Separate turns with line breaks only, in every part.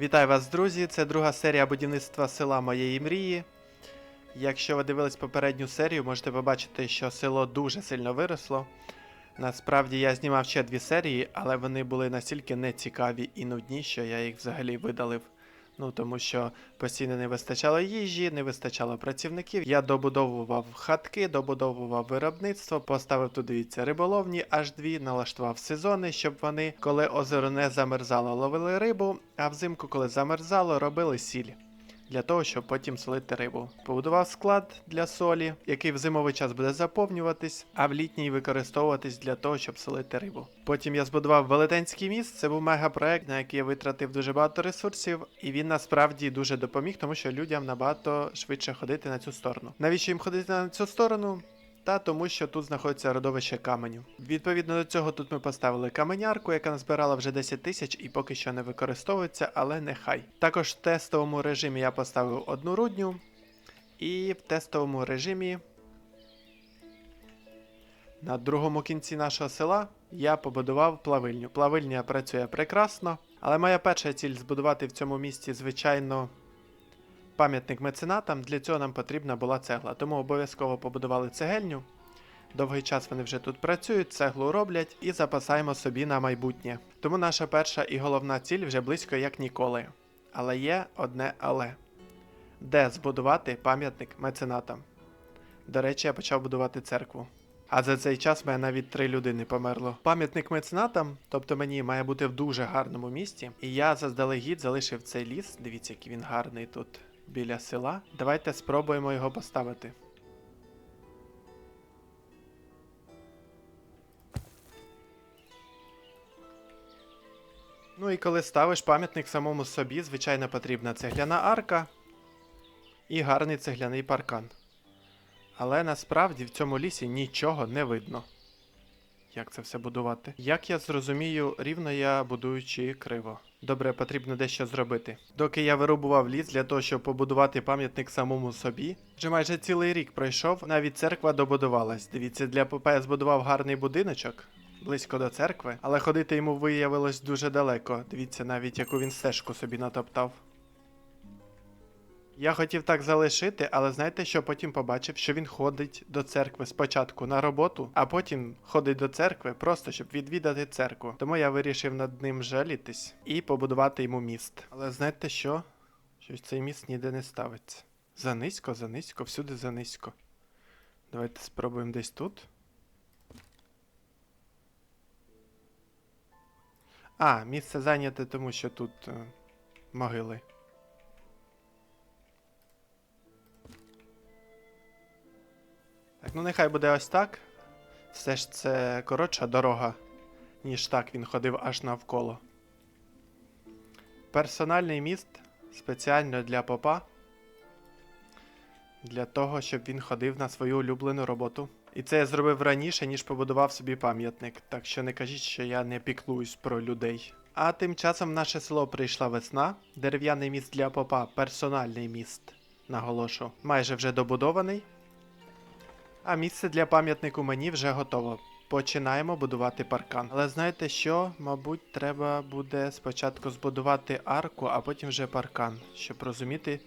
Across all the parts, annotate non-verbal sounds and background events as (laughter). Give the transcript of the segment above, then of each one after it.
Вітаю вас, друзі! Це друга серія будівництва села моєї мрії. Якщо ви дивились попередню серію, можете побачити, що село дуже сильно виросло. Насправді я знімав ще дві серії, але вони були настільки нецікаві і нудні, що я їх взагалі видалив. Ну тому що постійно не вистачало їжі, не вистачало працівників. Я добудовував хатки, добудовував виробництво, поставив тут дивіться риболовні аж дві, налаштував сезони, щоб вони, коли озеро не замерзало, ловили рибу, а взимку, коли замерзало, робили сіль. Для того, щоб потім солити рибу. Побудував склад для солі, який в зимовий час буде заповнюватись, а в літній використовуватись для того, щоб солити рибу. Потім я збудував велетенський міст. Це був мегапроект, на який я витратив дуже багато ресурсів, і він насправді дуже допоміг, тому що людям набагато швидше ходити на цю сторону. Навіщо їм ходити на цю сторону? Та тому, що тут знаходиться родовище каменю. Відповідно до цього, тут ми поставили каменярку, яка назбирала вже 10 тисяч і поки що не використовується, але нехай. Також в тестовому режимі я поставив одну рудню, і в тестовому режимі на другому кінці нашого села я побудував плавильню. Плавильня працює прекрасно, але моя перша ціль збудувати в цьому місті, звичайно, пам'ятник меценатам. Для цього нам потрібна була цегла. Тому обов'язково побудували цегельню. Довгий час вони вже тут працюють, цеглу роблять і запасаємо собі на майбутнє. Тому наша перша і головна ціль вже близько як ніколи. Але є одне але. Де збудувати пам'ятник меценатам? До речі, я почав будувати церкву. А за цей час в мене навіть три людини померло. Пам'ятник меценатам, тобто мені має бути в дуже гарному місті. І я заздалегідь залишив цей ліс. Дивіться, який він гарний тут біля села. Давайте спробуємо його поставити. Ну і коли ставиш пам'ятник самому собі, звичайно, потрібна цегляна арка і гарний цегляний паркан. Але насправді в цьому лісі нічого не видно. Як це все будувати? Як я зрозумію, рівно я будую чи криво. Добре, потрібно дещо зробити. Доки я вирубував ліс для того, щоб побудувати пам'ятник самому собі, вже майже цілий рік пройшов, навіть церква добудувалась. Дивіться, для ПП я збудував гарний будиночок. Близько до церкви, але ходити йому виявилось дуже далеко. Дивіться, навіть яку він стежку собі натоптав. Я хотів так залишити, але знаєте, що потім побачив, що він ходить до церкви спочатку на роботу, а потім ходить до церкви просто щоб відвідати церкву. Тому я вирішив над ним жалітись і побудувати йому міст. Але знаєте що? Щось цей міст ніде не ставиться. Занизько, занизько, всюди занизько. Давайте спробуємо десь тут. А, місце зайняте, тому що тут е, могили. Ну нехай буде ось так. Все ж це коротша дорога, ніж так він ходив аж навколо. Персональний міст спеціально для попа. Для того, щоб він ходив на свою улюблену роботу. І це я зробив раніше, ніж побудував собі пам'ятник, так що не кажіть, що я не піклуюсь про людей. А тим часом в наше село прийшла весна, дерев'яний міст для попа, персональний міст, наголошу, майже вже добудований. А місце для пам'ятнику мені вже готово. Починаємо будувати паркан. Але знаєте що? Мабуть, треба буде спочатку збудувати арку, а потім вже паркан, щоб розуміти,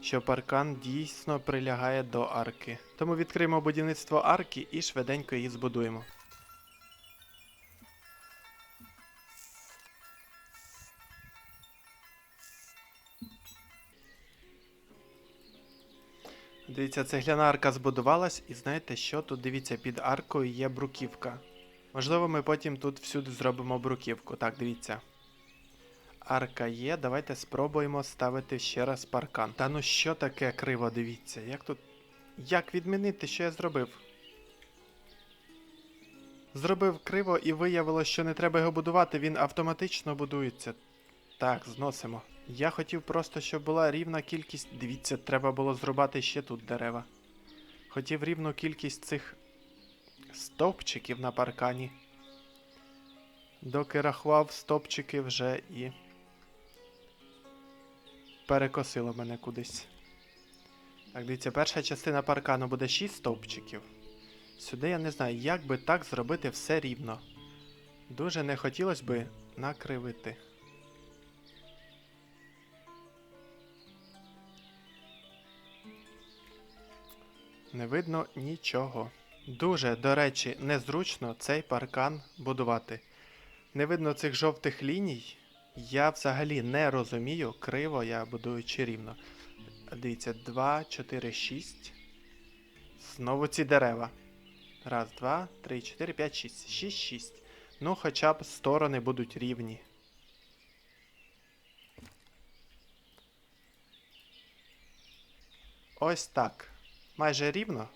що паркан дійсно прилягає до арки. Тому відкриємо будівництво арки і швиденько її збудуємо. Дивіться, цегляна арка збудувалась, і знаєте що? Тут дивіться, під аркою є бруківка. Можливо, ми потім тут всюди зробимо бруківку. Так, дивіться. Арка є, давайте спробуємо ставити ще раз паркан. Та ну що таке криво, дивіться, як тут. Як відмінити, що я зробив? Зробив криво і виявилось, що не треба його будувати, він автоматично будується. Так, зносимо. Я хотів просто, щоб була рівна кількість. Дивіться, треба було зрубати ще тут дерева. Хотів рівну кількість цих стовпчиків на паркані. Доки рахував стовпчики вже і перекосило мене кудись. Так, дивіться, перша частина паркану буде 6 стовпчиків. Сюди я не знаю, як би так зробити все рівно. Дуже не хотілося би накривити. Не видно нічого. Дуже, до речі, незручно цей паркан будувати. Не видно цих жовтих ліній. Я взагалі не розумію, криво я будую чи рівно. Дивіться, 2, 4, 6. Знову ці дерева. Раз, два, три, чотири, п'ять, шість. Шість, шість. Ну, хоча б сторони будуть рівні. Ось так. Майже рівно.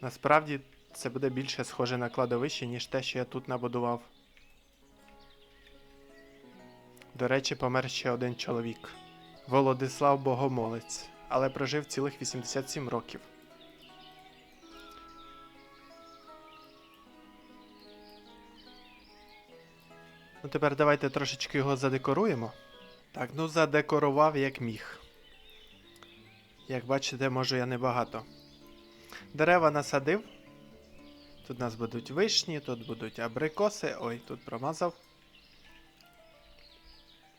Насправді це буде більше схоже на кладовище, ніж те, що я тут набудував. До речі, помер ще один чоловік. Володислав Богомолець, але прожив цілих 87 років. Ну тепер давайте трошечки його задекоруємо. Так, ну задекорував як міг. Як бачите, можу я небагато. Дерева насадив. Тут у нас будуть вишні, тут будуть абрикоси. Ой, тут промазав.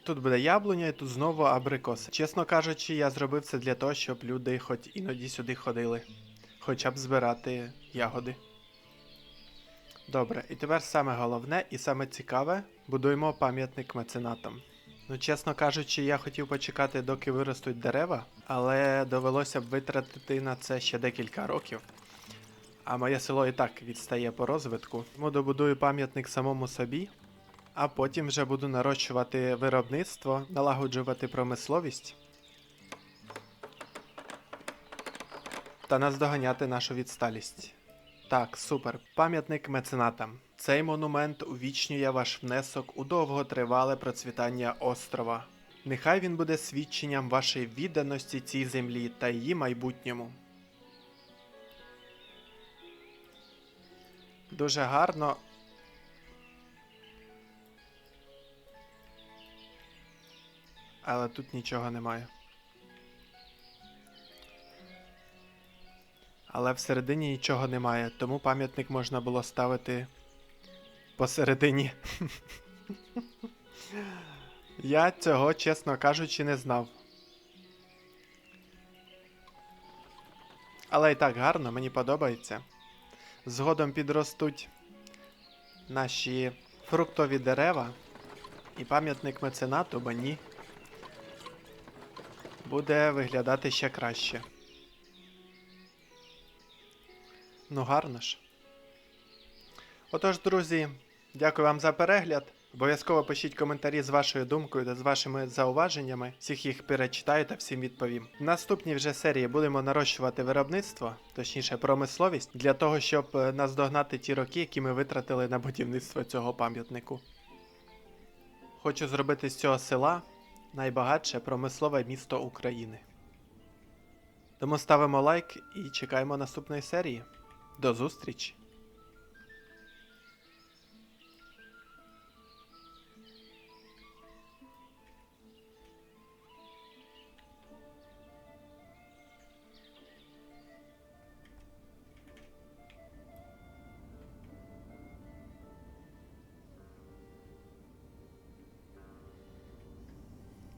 Тут буде яблуня і тут знову абрикоси. Чесно кажучи, я зробив це для того, щоб люди хоч іноді сюди ходили. Хоча б збирати ягоди. Добре, і тепер саме головне і саме цікаве будуємо пам'ятник меценатам. Ну, чесно кажучи, я хотів почекати, доки виростуть дерева, але довелося б витратити на це ще декілька років. А моє село і так відстає по розвитку. Тому добудую пам'ятник самому собі, а потім вже буду нарощувати виробництво, налагоджувати промисловість та наздоганяти нашу відсталість. Так, супер. Пам'ятник меценатам. Цей монумент увічнює ваш внесок у довготривале процвітання острова. Нехай він буде свідченням вашої відданості цій землі та її майбутньому. Дуже гарно. Але тут нічого немає. Але всередині нічого немає, тому пам'ятник можна було ставити посередині. (laughs) Я цього, чесно кажучи, не знав. Але і так гарно, мені подобається. Згодом підростуть наші фруктові дерева і пам'ятник меценату, бо ні. Буде виглядати ще краще. Ну, гарно ж. Отож, друзі, дякую вам за перегляд. Обов'язково пишіть коментарі з вашою думкою та з вашими зауваженнями. Всіх їх перечитаю та всім відповім. В наступній вже серії будемо нарощувати виробництво, точніше промисловість, для того, щоб е, наздогнати ті роки, які ми витратили на будівництво цього пам'ятнику. Хочу зробити з цього села найбагатше промислове місто України. Тому ставимо лайк і чекаємо наступної серії. До зустрічі!